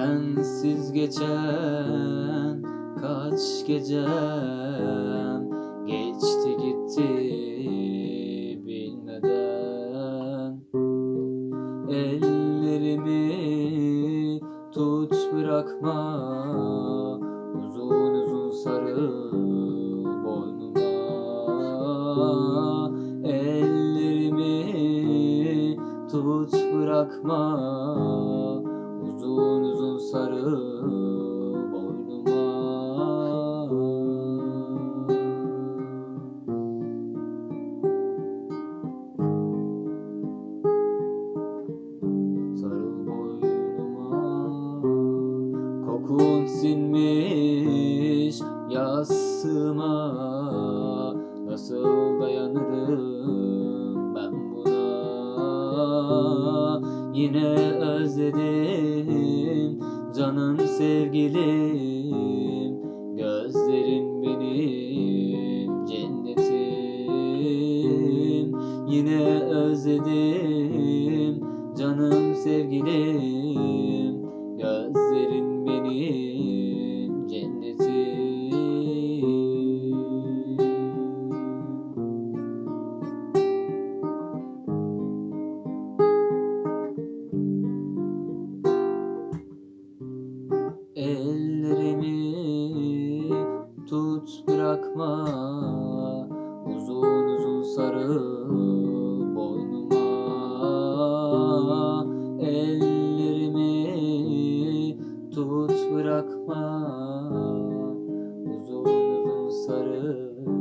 Sensiz geçen kaç gecem Geçti gitti bilmeden. Ellerimi tut bırakma Uzun uzun sarıl boynuma. Ellerimi tut bırakma sarıl Kokun sinmiş yastığıma Nasıl dayanırım ben buna? Yine özledim canım sevgilim tut bırakma. Uzun uzun sarıl boynuma. Ellerimi tut bırakma. Uzun uzun sarıl